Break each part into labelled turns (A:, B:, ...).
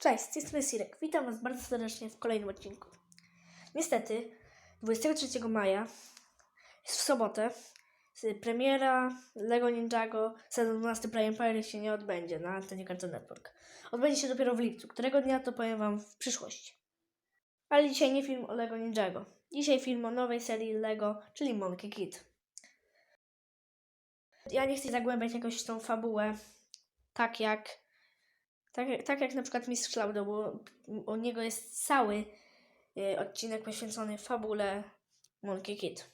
A: Cześć, strony Sirek. Witam Was bardzo serdecznie w kolejnym odcinku. Niestety, 23 maja, jest w sobotę, premiera Lego Ninjago sezon 12 Prime Empire się nie odbędzie na antenie Cartoon Network. Odbędzie się dopiero w lipcu, którego dnia to powiem Wam w przyszłości. Ale dzisiaj nie film o Lego Ninjago. Dzisiaj film o nowej serii Lego, czyli Monkey Kid. Ja nie chcę zagłębiać jakoś tą fabułę, tak jak tak, tak jak na przykład Mistrz Klaudo, bo u niego jest cały y, odcinek poświęcony fabule Monkey Kid.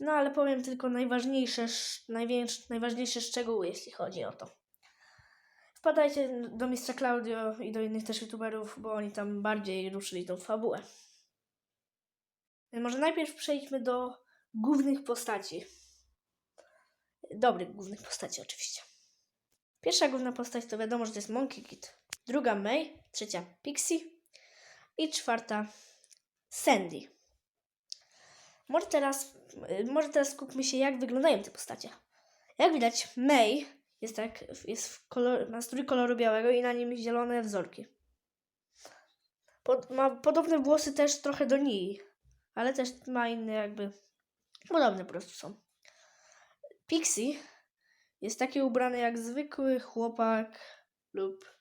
A: No ale powiem tylko najważniejsze, sz- największe, najważniejsze szczegóły, jeśli chodzi o to. Wpadajcie do Mistrza Claudio i do innych też youtuberów, bo oni tam bardziej ruszyli tą fabułę. Może najpierw przejdźmy do głównych postaci. Dobrych głównych postaci oczywiście. Pierwsza główna postać to wiadomo, że to jest Monkey Kid. Druga May, trzecia Pixie i czwarta Sandy. Może teraz, y, może teraz skupmy się, jak wyglądają te postacie. Jak widać, May jest tak, jest w kolor, ma strój koloru białego i na nim zielone wzorki. Pod, ma podobne włosy też trochę do niej, ale też ma inne jakby, podobne po prostu są. Pixie jest taki ubrany jak zwykły chłopak lub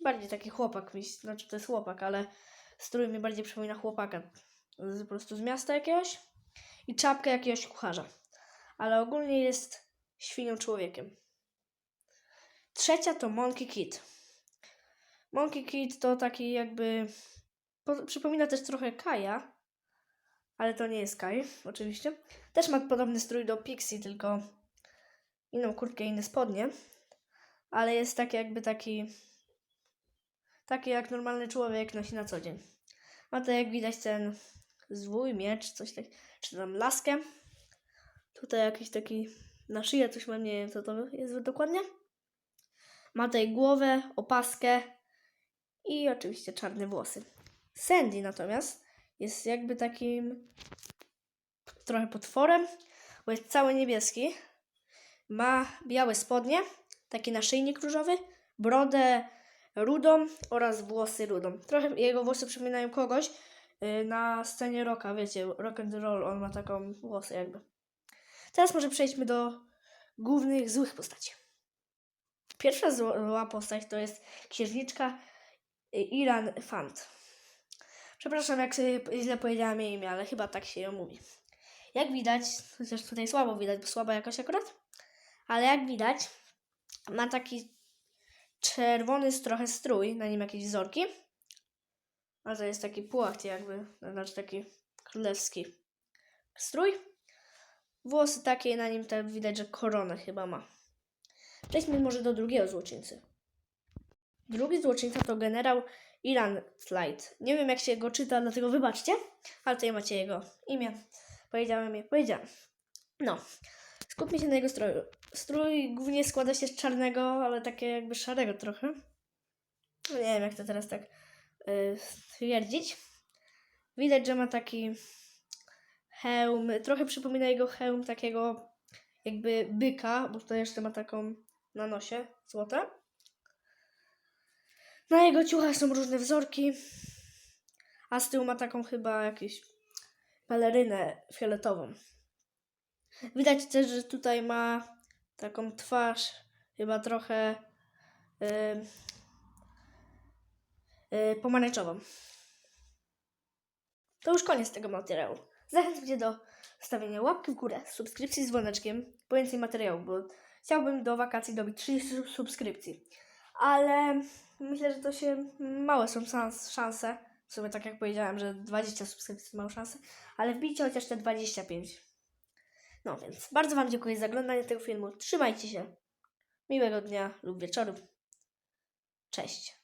A: bardziej taki chłopak, znaczy to jest chłopak, ale strój mi bardziej przypomina chłopaka. Po prostu z miasta jakiegoś i czapkę jakiegoś kucharza. Ale ogólnie jest świnią człowiekiem. Trzecia to Monkey Kid. Monkey Kid to taki jakby. Po, przypomina też trochę Kaja, ale to nie jest Kaj, oczywiście. Też ma podobny strój do Pixie, tylko inną kurtkę, inne spodnie, ale jest tak jakby taki taki jak normalny człowiek nosi na co dzień. Ma to jak widać ten zwój, miecz, coś tak, czy tam laskę. Tutaj jakiś taki na szyję coś ma, nie wiem co to jest dokładnie. Ma tutaj głowę, opaskę i oczywiście czarne włosy. Sandy natomiast jest jakby takim trochę potworem, bo jest cały niebieski, ma białe spodnie, taki naszyjnik różowy, brodę rudą oraz włosy rudą. Trochę jego włosy przypominają kogoś yy, na scenie rocka, wiecie, rock and roll, on ma taką włosy jakby. Teraz może przejdźmy do głównych złych postaci. Pierwsza zła postać to jest księżniczka y, Iran Fant. Przepraszam, jak źle powiedziałam jej imię, ale chyba tak się ją mówi. Jak widać, chociaż tutaj słabo widać, bo słaba jakoś akurat, ale jak widać, ma taki czerwony trochę strój, na nim jakieś wzorki. A to jest taki płachty jakby, znaczy taki królewski strój. Włosy takie, na nim tak widać, że koronę chyba ma. Przejdźmy może do drugiego złoczyńcy. Drugi złoczyńca to generał Iran Flight. Nie wiem jak się go czyta, dlatego wybaczcie, ale tutaj macie jego imię. Powiedziałem je, powiedziałem. No, skupmy się na jego stroju. Strój głównie składa się z czarnego, ale takie jakby szarego trochę. Nie wiem, jak to teraz tak yy, stwierdzić. Widać, że ma taki hełm, trochę przypomina jego hełm takiego jakby byka, bo tutaj jeszcze ma taką na nosie złote. Na jego ciuchach są różne wzorki, a z tyłu ma taką chyba jakąś pelerynę fioletową. Widać też, że tutaj ma taką twarz, chyba trochę yy, yy, pomarańczową. To już koniec tego materiału. Zachęcam Cię do stawienia łapki w górę, subskrypcji z dzwoneczkiem, po więcej materiałów, bo chciałbym do wakacji dobić 30 sub- subskrypcji. Ale myślę, że to się małe są szans- szanse. W sumie tak jak powiedziałem, że 20 subskrypcji małe szanse, ale wbijcie chociaż te 25. No więc bardzo Wam dziękuję za oglądanie tego filmu. Trzymajcie się. Miłego dnia lub wieczoru. Cześć.